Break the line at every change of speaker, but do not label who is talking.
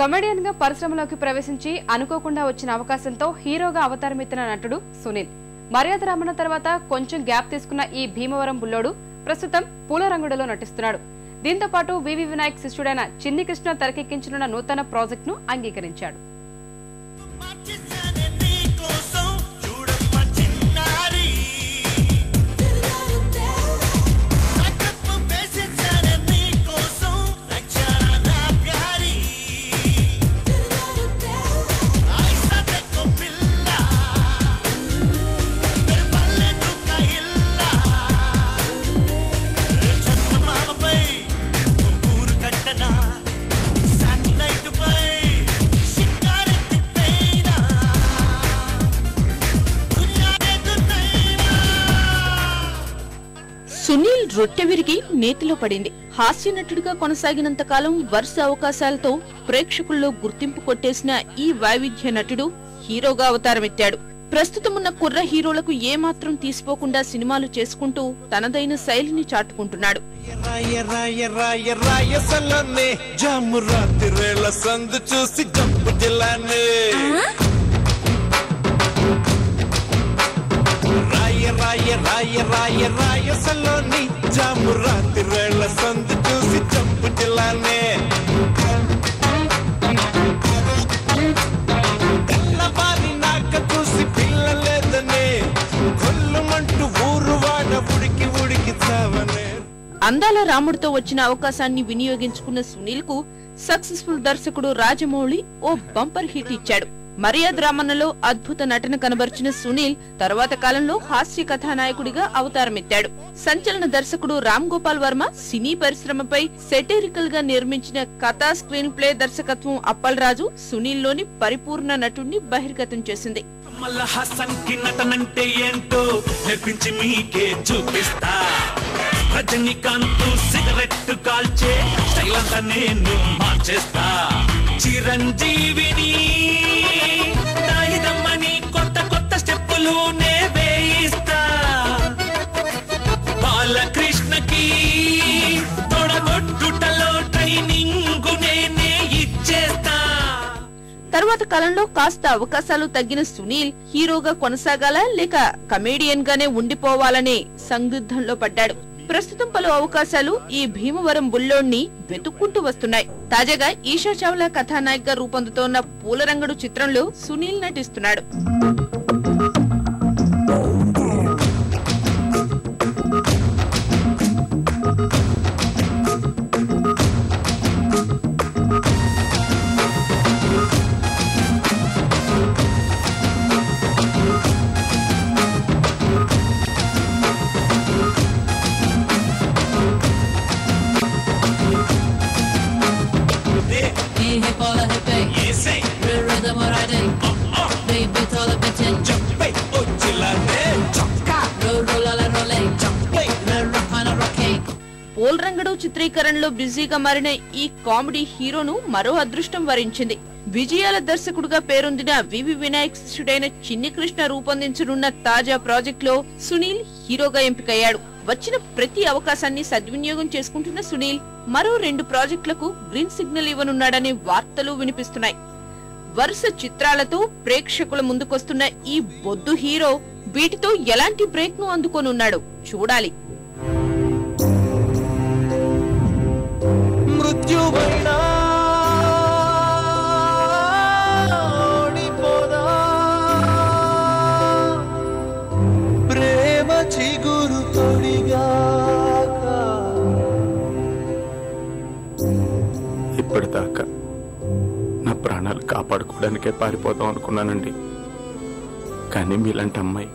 కమెడియన్గా పరిశ్రమలోకి ప్రవేశించి అనుకోకుండా వచ్చిన అవకాశంతో హీరోగా అవతారమెత్తిన నటుడు సునీల్. మర్యాద రమణ తర్వాత కొంచెం గ్యాప్ తీసుకున్న ఈ భీమవరం బుల్లోడు ప్రస్తుతం పూలరంగుడలో నటిస్తున్నాడు. దీంతో పాటు వివి వినాయక్ శిష్యుడైన చిన్ని కృష్ణ తెరకెక్కించనున్న నూతన ప్రాజెక్ట్ను అంగీకరించాడు
రొట్టె విరిగి నేతిలో పడింది. హాస్య నటుడిగా కొనసాగినంత కాలం వరుస అవకాశాలతో ప్రేక్షకుల్లో గుర్తింపు కొట్టేసిన ఈ వైవిధ్య నటుడు హీరోగా అవతారమెత్తాడు. ప్రస్తుతం ఉన్న కుర్ర హీరోలకు ఏమాత్రం తీసిపోకుండా సినిమాలు చేసుకుంటూ తనదైన శైలిని చాటుకుంటున్నాడు.
రాయ రాయ రాయ రాయ రాయ రాయ రాయ రాయసలోని జాము రాత్రిరేళ సందు చూసి చంపు జిల్లానే. తెల్లవారి నాక చూసి పిల్లలేదనే. కొల్లుమంటూ ఊరు వాడ ఉడికి ఉడికి చావనే.
అందాల రాముడితో వచ్చిన అవకాశాన్ని వినియోగించుకున్న సునీల్కు సక్సెస్ఫుల్ దర్శకుడు రాజమౌళి ఓ బంపర్ హిట్ ఇచ్చాడు. మర్యాద రామన్నలో అద్భుత నటన కనబర్చిన సునీల్ తర్వాత కాలంలో హాస్య కథానాయకుడిగా అవతారమెత్తాడు. సంచలన దర్శకుడు రామ్ గోపాల్ వర్మ సినీ పరిశ్రమపై సెటెరికల్గా నిర్మించిన కథా స్క్రీన్ ప్లే దర్శకత్వం అప్పలరాజు సునీల్లోని పరిపూర్ణ నటుణ్ణి బహిర్గతం చేసింది.
చూపిస్తా. రజనీకాంత్ సిగరెట్ కాల్చే నేను మార్చేస్తా. చిరంజీవిని
తరువాత కాలంలో కాస్త అవకాశాలు తగ్గిన సునీల్ హీరోగా కొనసాగాలా లేక కమేడియన్ గానే ఉండిపోవాలనే సందిగ్ధంలో పడ్డాడు. ప్రస్తుతం పలు అవకాశాలు ఈ భీమవరం బుల్లోడ్ని వెతుక్కుంటూ వస్తున్నాయి. తాజాగా ఈషా చావ్లా కథానాయక్ రూపొందుతోన్న పూలరంగడు చిత్రంలో సునీల్ నటిస్తున్నాడు. పోల్రంగడు చిత్రీకరణలో బిజీగా మారిన ఈ కామెడీ హీరోను మరో అదృష్టం వరించింది. విజయాల దర్శకుడుగా పేరొందిన వివి వినాయక్ శిష్యుడైన చిన్ని కృష్ణ రూపొందించనున్న తాజా ప్రాజెక్ట్లో సునీల్ హీరోగా ఎంపికయ్యాడు. వచ్చిన ప్రతి అవకాశాన్ని సద్వినియోగం చేసుకుంటున్న సునీల్ మరో రెండు ప్రాజెక్టులకు గ్రీన్ సిగ్నల్ ఇవ్వనున్నాడనే వార్తలు వినిపిస్తున్నాయి. వరుస చిత్రాలతో ప్రేక్షకుల ముందుకొస్తున్న ఈ బొద్దు హీరో వీటితో ఎలాంటి బ్రేక్ను అందుకోనున్నాడు చూడాలి.
ఇప్పటిదాకా నా ప్రాణాలు కాపాడుకోవడానికే పారిపోదాం అనుకున్నానండి. కానీ మీలాంటి అమ్మాయి